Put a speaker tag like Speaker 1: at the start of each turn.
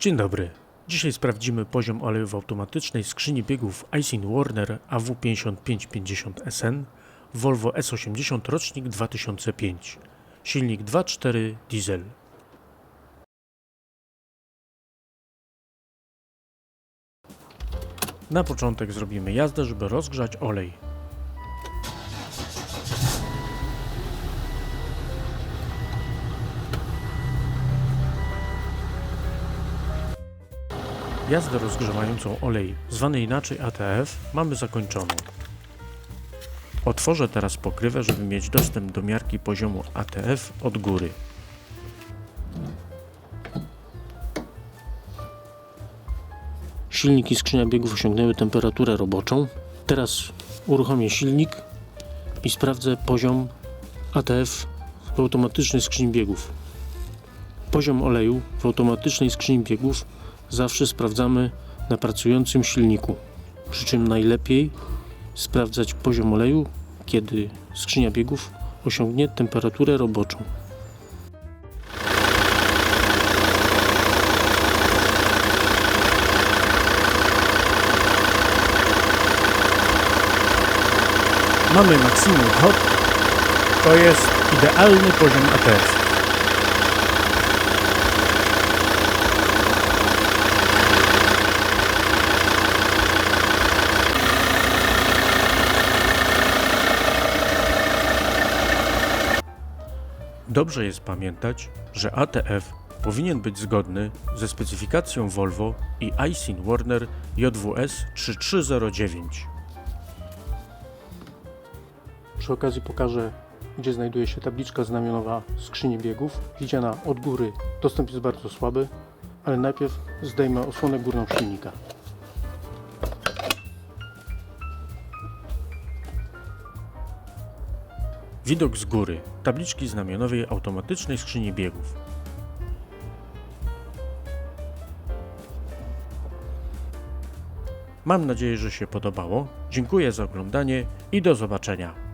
Speaker 1: Dzień dobry. Dzisiaj sprawdzimy poziom oleju w automatycznej skrzyni biegów Aisin Warner AW5550SN Volvo S80 rocznik 2005. Silnik 2.4 diesel. Na początek zrobimy jazdę, żeby rozgrzać olej. Jazdę rozgrzewającą olej, zwany inaczej ATF, mamy zakończoną. Otworzę teraz pokrywę, żeby mieć dostęp do miarki poziomu ATF od góry. Silnik i skrzynia biegów osiągnęły temperaturę roboczą. Teraz uruchomię silnik i sprawdzę poziom ATF w automatycznej skrzyni biegów. Poziom oleju w automatycznej skrzyni biegów zawsze sprawdzamy na pracującym silniku. Przy czym najlepiej sprawdzać poziom oleju, kiedy skrzynia biegów osiągnie temperaturę roboczą. Mamy maksimum hot, to jest idealny poziom ATF. Dobrze jest pamiętać, że ATF powinien być zgodny ze specyfikacją Volvo i Aisin Warner JWS 3309. Przy okazji pokażę, gdzie znajduje się tabliczka znamionowa skrzyni biegów. Widziana od góry, dostęp jest bardzo słaby, ale najpierw zdejmę osłonę górną silnika. Widok z góry tabliczki znamionowej automatycznej skrzyni biegów. Mam nadzieję, że się podobało. Dziękuję za oglądanie i do zobaczenia.